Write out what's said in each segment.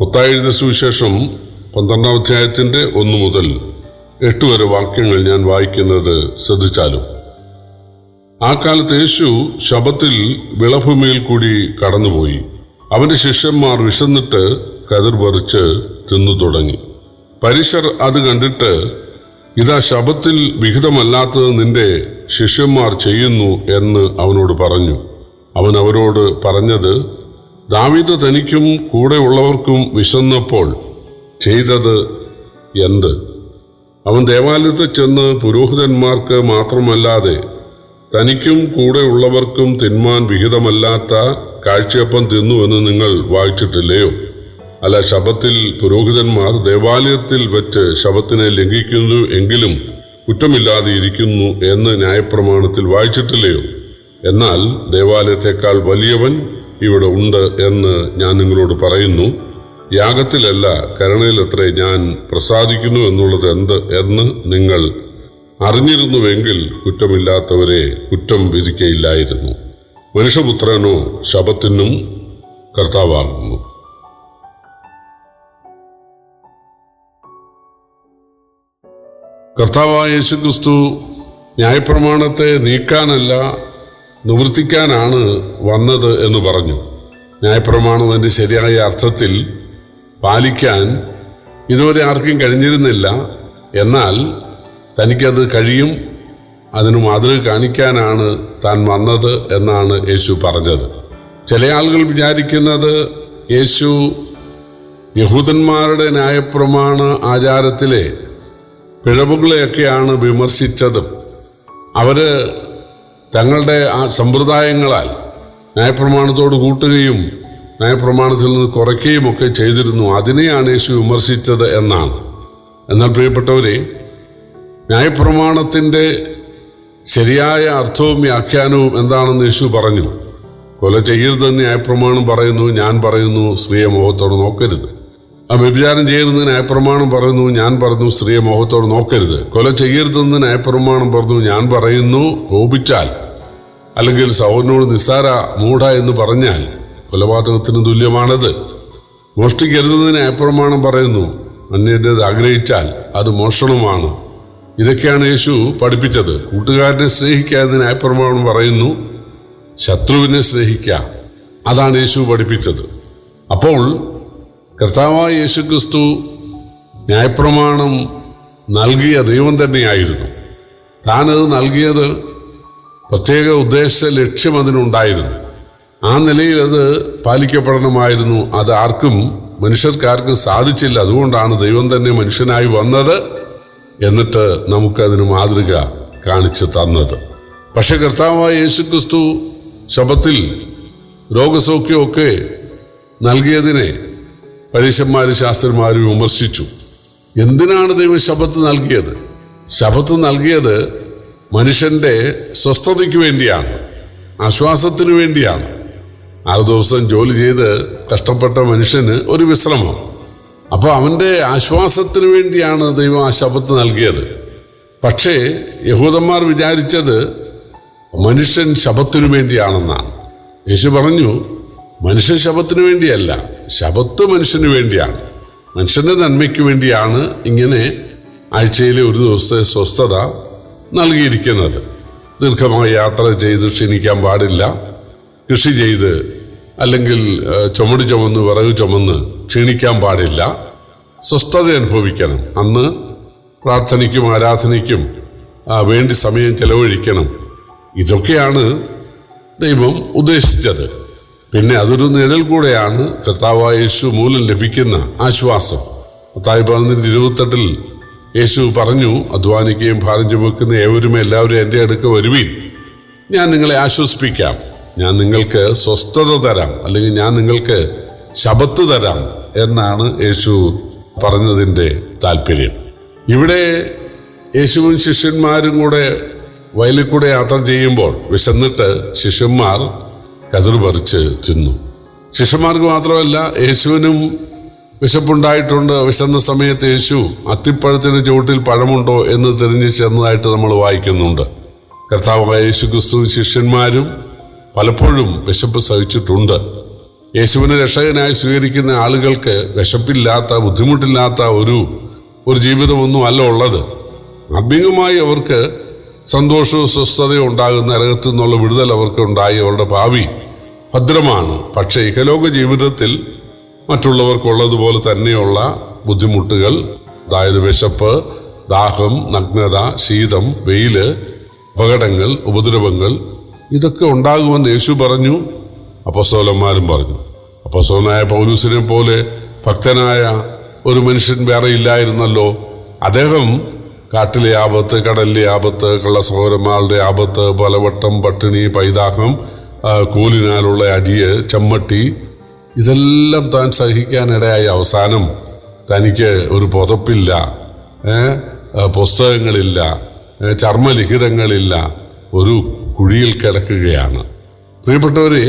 മുത്തായെഴുത സുവിശേഷം പന്ത്രണ്ടാം അധ്യായത്തിന്റെ ഒന്ന് മുതൽ എട്ട് വരെ വാക്യങ്ങൾ ഞാൻ വായിക്കുന്നത് ശ്രദ്ധിച്ചാലും. ആ കാലത്ത് യേശു ശബത്തിൽ വിളഭൂമിയിൽ കൂടി കടന്നുപോയി. അവന്റെ ശിഷ്യന്മാർ വിശന്നിട്ട് കതിർ പറിച്ച് തിന്നു തുടങ്ങി. പരിശർ അത് കണ്ടിട്ട് ഇതാ ശബത്തിൽ വിഹിതമല്ലാത്തത് നിന്റെ ശിഷ്യന്മാർ ചെയ്യുന്നു എന്ന് അവനോട് പറഞ്ഞു. അവൻ അവരോട് പറഞ്ഞത് ദാവീദ് തനിക്കും കൂടെ ഉള്ളവർക്കും വിശന്നപ്പോൾ ചെയ്തത് എന്ത്? അവൻ ദേവാലയത്തിൽ ചെന്ന് പുരോഹിതന്മാർക്ക് മാത്രമല്ലാതെ തനിക്കും കൂടെ ഉള്ളവർക്കും തിന്മാൻ വിഹിതമല്ലാത്ത കാഴ്ചയപ്പം തിന്നുവെന്ന് നിങ്ങൾ വായിച്ചിട്ടില്ലയോ? അല്ല ശബത്തിൽ പുരോഹിതന്മാർ ദേവാലയത്തിൽ വെച്ച് ശബത്തിനെ ലംഘിക്കുന്നു എങ്കിലും കുറ്റമില്ലാതെ ഇരിക്കുന്നു എന്ന് ന്യായപ്രമാണത്തിൽ വായിച്ചിട്ടില്ലയോ? എന്നാൽ ദേവാലയത്തെക്കാൾ വലിയവൻ ഇവിടെ ഉണ്ട് എന്ന് ഞാൻ നിങ്ങളോട് പറയുന്നു. യാഗത്തിലല്ല കരുണയിലത്രേ ഞാൻ പ്രസാദിക്കുന്നു എന്നുള്ളത് എന്ത് എന്ന് നിങ്ങൾ അറിഞ്ഞിരുന്നുവെങ്കിൽ കുറ്റമില്ലാത്തവരെ കുറ്റം വിധിക്കയില്ലായിരുന്നു. മനുഷ്യപുത്രനോ ശപത്തിനും കർത്താവാകുന്നു. കർത്താവായ യേശുക്രിസ്തു ന്യായപ്രമാണത്തെ നീക്കാനല്ല നിവർത്തിക്കാനാണ് വന്നത് എന്ന് പറഞ്ഞു. ന്യായപ്രമാണം അതിന്റെ ശരിയായ അർത്ഥത്തിൽ പാലിക്കാൻ ഇതുവരെ ആർക്കും കഴിഞ്ഞിരുന്നില്ല. എന്നാൽ തനിക്കത് കഴിയും അതിന് മാതൃക കാണിക്കാനാണ് താൻ വന്നത് എന്നാണ് യേശു പറഞ്ഞത്. ചില ആളുകൾ വിചാരിക്കുന്നത് യേശു യഹൂദന്മാരുടെ ന്യായപ്രമാണ ആചാരത്തിലെ പിഴവുകളെയൊക്കെയാണ് വിമർശിച്ചതും. അവർ തങ്ങളുടെ ആ സമ്പ്രദായങ്ങളാൽ ന്യായപ്രമാണത്തോട് കൂട്ടുകയും ന്യായപ്രമാണത്തിൽ നിന്ന് കുറയ്ക്കുകയും ഒക്കെ ചെയ്തിരുന്നു. അതിനെയാണ് യേശു വിമർശിച്ചത് എന്നാണ്. എന്നാൽ പ്രിയപ്പെട്ടവരെ ന്യായപ്രമാണത്തിന്റെ ശരിയായ അർത്ഥവും വ്യാഖ്യാനവും എന്താണെന്ന് യേശു പറഞ്ഞു. കൊല ചെയ്യരുതെന്ന് ന്യായപ്രമാണം പറയുന്നു ഞാൻ പറയുന്നു സ്ത്രീയെ മുഖത്തോട് നോക്കരുത്. വ്യഭിചാരം ചെയ്യരുത് ന്യായപ്രമാണം പറയുന്നു ഞാൻ പറഞ്ഞു സ്ത്രീയെ മോഹത്തോട് നോക്കരുത്. കൊല ചെയ്യരുതെന്ന് ന്യായപ്രമാണം പറഞ്ഞു ഞാൻ പറയുന്നു കോപിച്ചാൽ. അല്ലെങ്കിൽ സൗരനോട് നിസ്സാര മൂഢ എന്ന് പറഞ്ഞാൽ കൊലപാതകത്തിന് തുല്യമാണത്. മോഷ്ടിക്കരുതെന്ന് ന്യായപ്രമാണം പറയുന്നു അന്യത് ആഗ്രഹിച്ചാൽ അത് മോഷണമാണ്. ഇതൊക്കെയാണ് യേശു പഠിപ്പിച്ചത്. കൂട്ടുകാരനെ സ്നേഹിക്കാതെ ന്യായപ്രമാണം പറയുന്നു ശത്രുവിനെ സ്നേഹിക്കുക. അതാണ് യേശു പഠിപ്പിച്ചത്. അപ്പോൾ കർത്താവായ യേശുക്രിസ്തു ന്യായപ്രമാണം നൽകിയ ദൈവം തന്നെയായിരുന്നു. താനത് നൽകിയത് പ്രത്യേക ഉദ്ദേശ ലക്ഷ്യം അതിനുണ്ടായിരുന്നു. ആ നിലയിൽ അത് പാലിക്കപ്പെടണമായിരുന്നു. അത് ആർക്കും മനുഷ്യർക്കാർക്കും സാധിച്ചില്ല. അതുകൊണ്ടാണ് ദൈവം തന്നെ മനുഷ്യനായി വന്നത് എന്നിട്ട് നമുക്കതിന് മാതൃക കാണിച്ചു തന്നത്. പക്ഷെ കർത്താവായ യേശുക്രിസ്തു ശബത്തിൽ രോഗസൗഖ്യമൊക്കെ നൽകിയതിനെ പരീക്ഷന്മാരും ശാസ്ത്രന്മാരും വിമർശിച്ചു. എന്തിനാണ് ദൈവം ശബത്ത് നൽകിയത്? ശബത്ത് നൽകിയത് മനുഷ്യന്റെ സ്വസ്ഥതയ്ക്ക് വേണ്ടിയാണ് ആശ്വാസത്തിന് വേണ്ടിയാണ്. ആറു ദിവസം ജോലി ചെയ്ത് കഷ്ടപ്പെട്ട മനുഷ്യന് ഒരു വിശ്രമം. അപ്പോൾ അവന്റെ ആശ്വാസത്തിന് വേണ്ടിയാണ് ദൈവം ആ ശബത്ത് നൽകിയത്. പക്ഷേ യഹൂദന്മാർ വിചാരിച്ചത് മനുഷ്യൻ ശബത്തിനു വേണ്ടിയാണെന്നാണ്. യേശു പറഞ്ഞു മനുഷ്യൻ ശബത്തിനു വേണ്ടിയല്ല ശബത്ത് മനുഷ്യന് വേണ്ടിയാണ്. മനുഷ്യന്റെ നന്മയ്ക്ക് വേണ്ടിയാണ് ഇങ്ങനെ ആഴ്ചയിലെ ഒരു ദിവസത്തെ സ്വസ്ഥത നൽകിയിരിക്കുന്നത്. ദീർഘമായ യാത്ര ചെയ്ത് ക്ഷീണിക്കാൻ പാടില്ല. കൃഷി ചെയ്ത് അല്ലെങ്കിൽ ചുമട് ചുമന്ന് വിറക് ചുമന്ന് ക്ഷീണിക്കാൻ പാടില്ല. സ്വസ്ഥത അനുഭവിക്കണം. അന്ന് പ്രാർത്ഥനയ്ക്കും ആരാധനയ്ക്കും വേണ്ടി സമയം ചെലവഴിക്കണം. ഇതൊക്കെയാണ് ദൈവം ഉദ്ദേശിച്ചത്. പിന്നെ അതൊരു നിഴൽ കൂടെയാണ് കർത്താവായ യേശു മൂലം ലഭിക്കുന്ന ആശ്വാസം. മത്തായി പറഞ്ഞിട്ട് ഇരുപത്തെട്ടിൽ യേശു പറഞ്ഞു അധ്വാനിക്കുകയും ഭാരം ചുമക്കുന്ന ഏവരും എല്ലാവരും എന്റെ അടുക്ക വരുവീൻ. ഞാൻ നിങ്ങളെ ആശ്വസിപ്പിക്കാം. ഞാൻ നിങ്ങൾക്ക് സ്വസ്ഥത തരാം. അല്ലെങ്കിൽ ഞാൻ നിങ്ങൾക്ക് ശബത്ത് തരാം എന്നാണ് യേശു പറഞ്ഞതിന്റെ താല്പര്യം ഇവിടെ യേശുവും ശിഷ്യന്മാരും കൂടെ വയലിൽ കൂടെ യാത്ര ചെയ്യുമ്പോൾ വിശന്നിട്ട് ശിഷ്യന്മാർ കതിർ പറിച്ച് തിന്നു. ശിഷ്യന്മാർക്ക് മാത്രമല്ല യേശുവിനും വിശപ്പുണ്ടായിട്ടുണ്ട്. വിശന്ന സമയത്ത് യേശു അത്തിപ്പഴത്തിന് ചുവട്ടിൽ പഴമുണ്ടോ എന്ന് തിരിഞ്ഞ് ചെന്നതായിട്ട് നമ്മൾ വായിക്കുന്നുണ്ട്. കർത്താവായ യേശു ക്രിസ്തു ശിഷ്യന്മാരും പലപ്പോഴും വിശപ്പ് സഹിച്ചിട്ടുണ്ട്. യേശുവിനെ രക്ഷകനായി സ്വീകരിക്കുന്ന ആളുകൾക്ക് വിശപ്പില്ലാത്ത ബുദ്ധിമുട്ടില്ലാത്ത ഒരു ഒരു ജീവിതമൊന്നും അല്ല ഉള്ളത്. ആത്മീയമായി അവർക്ക് സന്തോഷവും സ്വസ്ഥതയും ഉണ്ടാകുന്ന നരകത്തു നിന്നുള്ള വിടുതൽ അവർക്ക് ഉണ്ടായി അവരുടെ ഭാവി ഭദ്രമാണ്. പക്ഷേ ഇഹലോക ജീവിതത്തിൽ മറ്റുള്ളവർക്കുള്ളതുപോലെ തന്നെയുള്ള ബുദ്ധിമുട്ടുകൾ അതായത് വിശപ്പ് ദാഹം നഗ്നത ശീതം വെയിൽ അപകടങ്ങൾ ഉപദ്രവങ്ങൾ ഇതൊക്കെ ഉണ്ടാകുമെന്ന് യേശു പറഞ്ഞു. അപ്പസ്തോലന്മാരും പറഞ്ഞു. അപ്പസ്തോലനായ പൗലൂസിനെ പോലെ ഭക്തനായ ഒരു മനുഷ്യൻ വേറെ ഇല്ലായിരുന്നല്ലോ. അദ്ദേഹം കാട്ടിലെ ആപത്ത് കടലിലെ ആപത്ത് കള്ളസഹോരന്മാരുടെ ആപത്ത് പലവട്ടം പട്ടിണി പൈതാഹം കൂലിനാലുള്ള അടിയ് ചമ്മട്ടി ഇതെല്ലാം താൻ സഹിക്കാനിടയായി അവസാനം. തനിക്ക് ഒരു പുതപ്പില്ല പുസ്തകങ്ങളില്ല ചർമ്മലിഖിതങ്ങളില്ല ഒരു കുഴിയിൽ കിടക്കുകയാണ്. പ്രിയപ്പെട്ടവരെ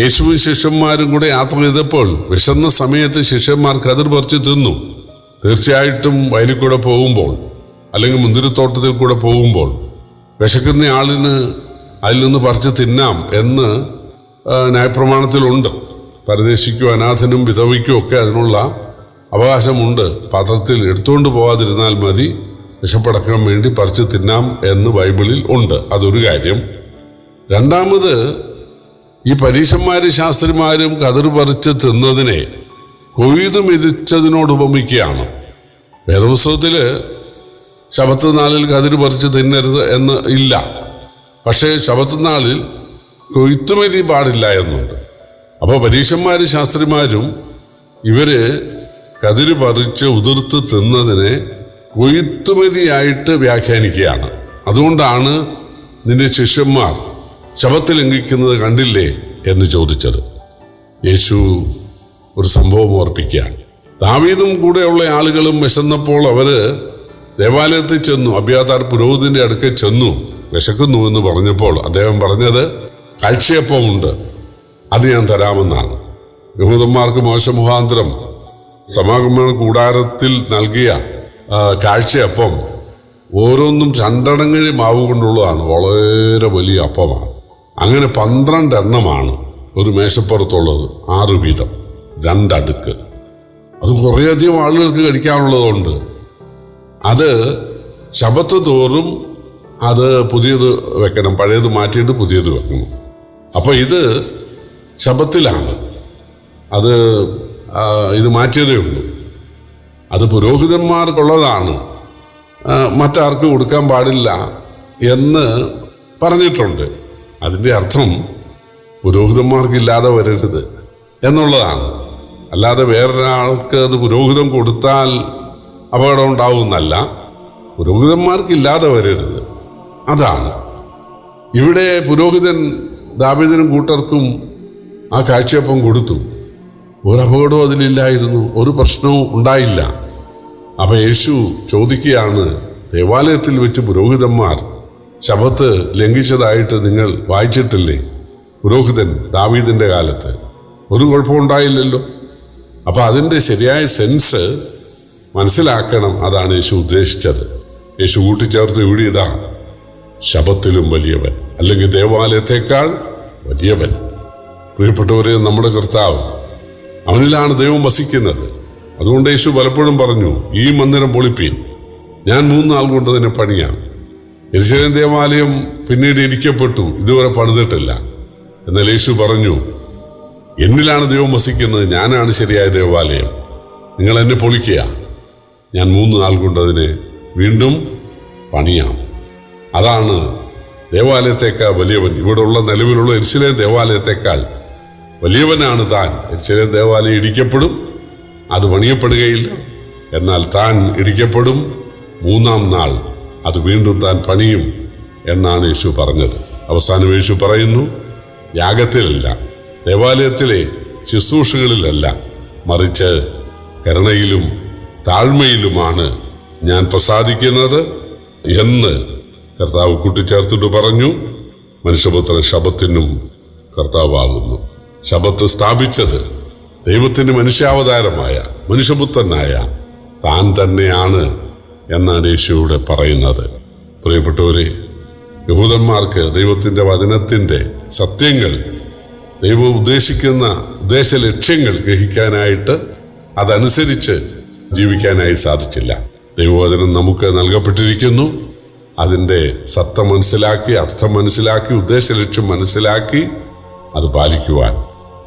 യേശുവും ശിഷ്യന്മാരും കൂടെ യാത്ര ചെയ്തപ്പോൾ വിശന്ന സമയത്ത് ശിഷ്യന്മാർ കതിർ പറിച്ച് തിന്നു. തീർച്ചയായിട്ടും വയലിൽ പോകുമ്പോൾ അല്ലെങ്കിൽ മുന്തിരിത്തോട്ടത്തിൽ കൂടെ പോകുമ്പോൾ വിശക്കുന്ന ആളിന് അതിൽ നിന്ന് പറിച്ച് തിന്നാം എന്ന് ന്യായപ്രമാണത്തിലുണ്ട്. പരദേശിക്കോ അനാഥനും വിധവയ്ക്കോ ഒക്കെ അതിനുള്ള അവകാശമുണ്ട്. പാത്രത്തിൽ എടുത്തുകൊണ്ട് പോകാതിരുന്നാൽ മതി. വിശപ്പടക്കാൻ വേണ്ടി പറിച്ച് തിന്നാം എന്ന് ബൈബിളിൽ ഉണ്ട്. അതൊരു കാര്യം. രണ്ടാമത് ഈ പരീശന്മാരും ശാസ്ത്രിമാരും കതിർ പറിച്ച് തിന്നതിനെ കൊയ്തു മിതിച്ചതിനോട് ഉപമിക്കുകയാണ്. വേദപുസ്തകത്തിൽ ശബത്ത് നാളിൽ കതിർ പറിച്ച് തിന്നരുത് എന്ന് ഇല്ല. പക്ഷേ ശബത്ത് നാളിൽ കൊയ്ത്തുമതി പാടില്ല എന്നുണ്ട്. അപ്പോൾ പരീക്ഷന്മാരും ശാസ്ത്രിമാരും ഇവർ കതിര് പറിച്ച് ഉതിർത്ത് തിന്നതിനെ കൊയ്ത്തുമതിയായിട്ട് വ്യാഖ്യാനിക്കുകയാണ്. അതുകൊണ്ടാണ് നിന്റെ ശിഷ്യന്മാർ ശബത്ത് ലംഘിക്കുന്നത് കണ്ടില്ലേ എന്ന് ചോദിച്ചത്. യേശു ഒരു സംഭവം ഓർപ്പിക്കുകയാണ്. ദാവീദും കൂടെയുള്ള ആളുകളും വിശന്നപ്പോൾ അവർ ദേവാലയത്തിൽ ചെന്നു അബിയാതാർ പുരോഹിതന്റെ അടുക്കൽ ചെന്നു വിശക്കുന്നു എന്ന് പറഞ്ഞപ്പോൾ അദ്ദേഹം പറഞ്ഞത് കാഴ്ചയപ്പമുണ്ട് അത് ഞാൻ തരാമെന്നാണ്. യഹൂദന്മാർക്ക് മോശമുഖാന്തരം സമാഗമന കൂടാരത്തിൽ നൽകിയ കാഴ്ചയപ്പം ഓരോന്നും രണ്ടെണ്ണങ്ങഴി മാവ് കൊണ്ടുള്ളതാണ്. വളരെ വലിയ അപ്പമാണ്. അങ്ങനെ പന്ത്രണ്ട് എണ്ണമാണ് ഒരു മേശപ്പുറത്തുള്ളത് ആറ് വീതം രണ്ടടുക്ക്. അത് കുറേയധികം ആളുകൾക്ക് കഴിക്കാനുള്ളതുണ്ട്. അത് ശബത്ത് തോറും അത് പുതിയത് വെക്കണം പഴയത് മാറ്റിയിട്ട് പുതിയത് വെക്കണം. അപ്പോൾ ഇത് ശബത്തിലാണ്. അത് ഇത് മാറ്റിയതേ ഉള്ളൂ. അത് പുരോഹിതന്മാർക്കുള്ളതാണ്. മറ്റാർക്കും കൊടുക്കാൻ പാടില്ല എന്ന് പറഞ്ഞിട്ടുണ്ട്. അതിന്റെ അർത്ഥം പുരോഹിതന്മാർക്കില്ലാതെ വരരുത് എന്നുള്ളതാണ്. അല്ലാതെ വേറൊരാൾക്ക് അത് പുരോഹിതം കൊടുത്താൽ അപകടം ഉണ്ടാവുന്നല്ല പുരോഹിതന്മാർക്കില്ലാതെ വരരുത്. അതാണ്. ഇവിടെ പുരോഹിതൻ ദാവീദിനും കൂട്ടർക്കും ആ കാഴ്ചയപ്പം കൊടുത്തു. ഒരു അപകടവും അതിലില്ലായിരുന്നു. ഒരു പ്രശ്നവും ഉണ്ടായില്ല. അപ്പം യേശു ചോദിക്കുകയാണ് ദേവാലയത്തിൽ വെച്ച് പുരോഹിതന്മാർ ശബത്ത് ലംഘിച്ചതായിട്ട് നിങ്ങൾ വായിച്ചിട്ടില്ലേ? പുരോഹിതൻ ദാവീദിന്റെ കാലത്ത്. ഒരു കുഴപ്പമുണ്ടായില്ലല്ലോ അപ്പോൾ അതിന്റെ ശരിയായ സെൻസ് മനസ്സിലാക്കണം അതാണ് യേശു ഉദ്ദേശിച്ചത്. യേശു കൂട്ടിച്ചേർത്ത് ഇവിടെ ഇതാണ് ശബത്തിലും വലിയവൻ അല്ലെങ്കിൽ ദേവാലയത്തെക്കാൾ വലിയവൻ. പ്രിയപ്പെട്ടവരെ നമ്മുടെ കർത്താവ് അവനിലാണ് ദൈവം വസിക്കുന്നത്. അതുകൊണ്ട് യേശു പലപ്പോഴും പറഞ്ഞു ഈ മന്ദിരം പൊളിപ്പീൻ. ഞാൻ മൂന്നാൾ കൊണ്ട് തന്നെ പണിയാം. യരിശലേം ദേവാലയം പിന്നീട് ഇരിക്കപ്പെട്ടു ഇതുവരെ പണിതിട്ടില്ല. എന്നാൽ യേശു പറഞ്ഞു എന്നിലാണ് ദൈവം വസിക്കുന്നത്. ഞാനാണ് ശരിയായ ദേവാലയം. നിങ്ങൾ എന്നെ പൊളിക്കുക ഞാൻ മൂന്ന് നാൾ കൊണ്ട് അതിനെ വീണ്ടും പണിയാം. അതാണ് ദേവാലയത്തെക്കാൾ വലിയവൻ. ഇവിടെയുള്ള നിലവിലുള്ള എരിശിലെ ദേവാലയത്തെക്കാൾ വലിയവനാണ് താൻ. എരിശിലെ ദേവാലയം ഇടിക്കപ്പെടും അത് പണിയപ്പെടുകയില്ല. എന്നാൽ താൻ ഇടിക്കപ്പെടും മൂന്നാം നാൾ. അത് വീണ്ടും താൻ പണിയും എന്നാണ് യേശു പറഞ്ഞത്. അവസാനം യേശു പറയുന്നു യാഗത്തിലല്ല ദേവാലയത്തിലെ ശുശ്രൂഷകളിലല്ല. മറിച്ച് കരുണയിലും താഴ്മയിലുമാണ് ഞാൻ പ്രസാദിക്കുന്നത് എന്ന് കർത്താവ് കൂട്ടിച്ചേർത്തിട്ട് പറഞ്ഞു. മനുഷ്യപുത്രൻ ശബത്തിനും കർത്താവാകുന്നു. ശബത്ത് സ്ഥാപിച്ചത് ദൈവത്തിന്റെ മനുഷ്യാവതാരമായ മനുഷ്യപുത്രനായ താൻ തന്നെയാണ് എന്നാണ് യേശുവിടെ പറയുന്നത്. പ്രിയപ്പെട്ടവരെ യഹൂദന്മാർക്ക് ദൈവത്തിന്റെ വചനത്തിന്റെ സത്യങ്ങൾ ദൈവം ഉദ്ദേശിക്കുന്ന ഉദ്ദേശ ലക്ഷ്യങ്ങൾ ഗ്രഹിക്കാനായിട്ട് അതനുസരിച്ച് ജീവിക്കാനായി സാധിച്ചില്ല. ദൈവവചനം നമുക്ക് നൽകപ്പെട്ടിരിക്കുന്നു. അതിന്റെ സത്ത മനസ്സിലാക്കി അർത്ഥം മനസ്സിലാക്കി ഉദ്ദേശ ലക്ഷ്യം മനസ്സിലാക്കി അത് പാലിക്കുവാൻ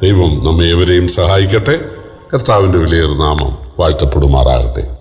ദൈവം നമ്മെ ഏവരെയും സഹായിക്കട്ടെ. കർത്താവിന്റെ വിലയേറിയ നാമം വാഴ്ത്തപ്പെടുമാറാകട്ടെ.